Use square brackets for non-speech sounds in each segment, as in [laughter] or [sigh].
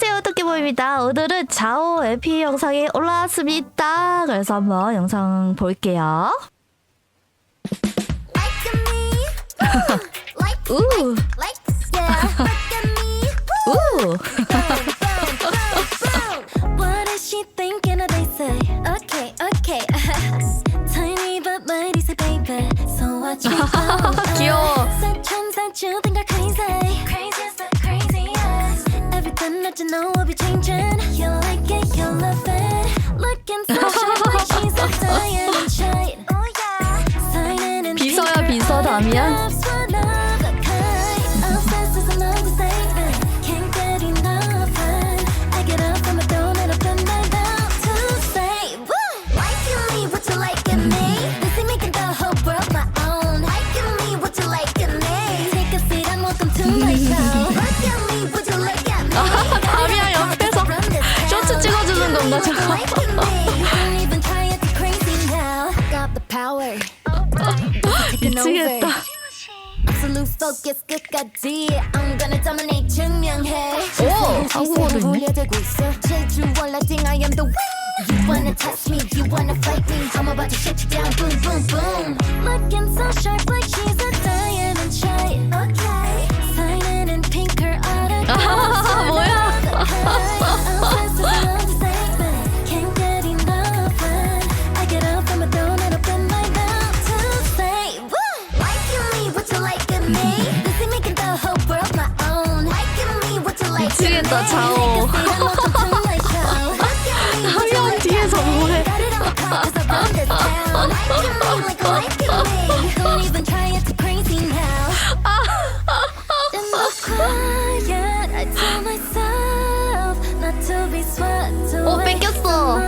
안녕하세요 토끼보입니다 오늘은 자오 에피 영상이 올라왔습니다 그래서 한번 영상 볼게요 우, 우, know will be changing. You like it, you love it. Looking so sharp like she's a diamond shine. Oh yeah. Signing in 비서야, 비서, 다미안. 미치겠다 Absolute focus 끝까지 I'm gonna dominate 증명해 오, 한국어도 있네. 올려대고 있어 제주 월라딩 I am the one You wanna test me, you wanna fight me I'm about to shut you down, boom, boom, boom Looking so sharp like she's 미치겠다, 자오. Take a seat and welcome to my show Look at me,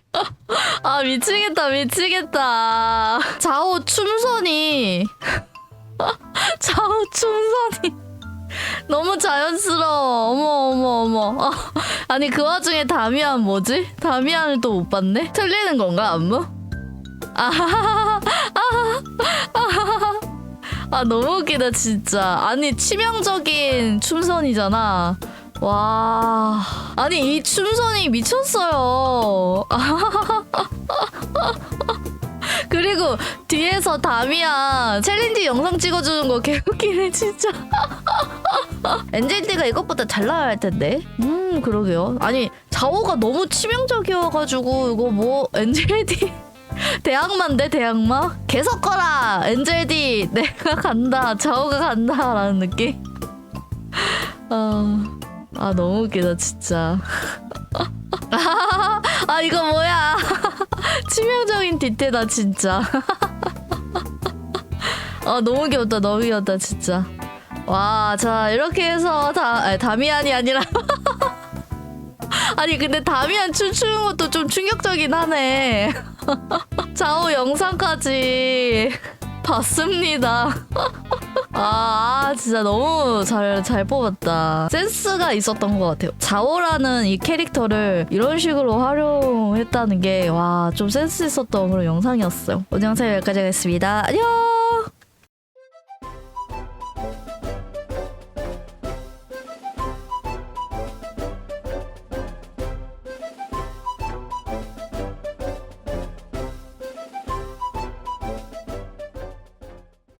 아 미치겠다 미치겠다. 자오 춤선이. [laughs] 자오 춤선이. 너무 자연스러워. 어머 어머 어머. 아, 아니 그 와중에 다미안 뭐지? 다미안을 또 못 봤네? 틀리는 건가 안무? 아하하하 아하하하 [laughs] 아 너무 웃기다 진짜. 아니 치명적인 춤선이잖아 와. 아니 이 춤선이 미쳤어요. [laughs] 그리고 뒤에서 다미야 챌린지 영상 찍어주는 거 개웃기네 진짜. [laughs] 엔젤티가 이것보다 잘 나와야 할 텐데. 음 그러게요. 아니 자오가 너무 치명적이어가지고 이거 뭐 엔젤디 대학마인데 대학마? 계속 거라 엔젤디 내가 간다 자오가 간다라는 느낌. [laughs] 아, 아 너무 웃기다 진짜. [laughs] 아 이거 뭐야? [laughs] 치명적인 디테다 진짜. [laughs] 아 너무 귀엽다 너무 귀엽다 진짜. 와 자 이렇게 해서 다 아니, 다미안이 아니라. 아니 근데 다미안 춤추는 것도 좀 충격적이긴 하네. 자오 영상까지 봤습니다. [laughs] 아 진짜 너무 잘, 잘 뽑았다. 센스가 있었던 것 같아요. 자오라는 이 캐릭터를 이런 식으로 활용했다는 게 와 좀 센스 있었던 그런 영상이었어요. 오늘 영상 여기까지 하겠습니다. 안녕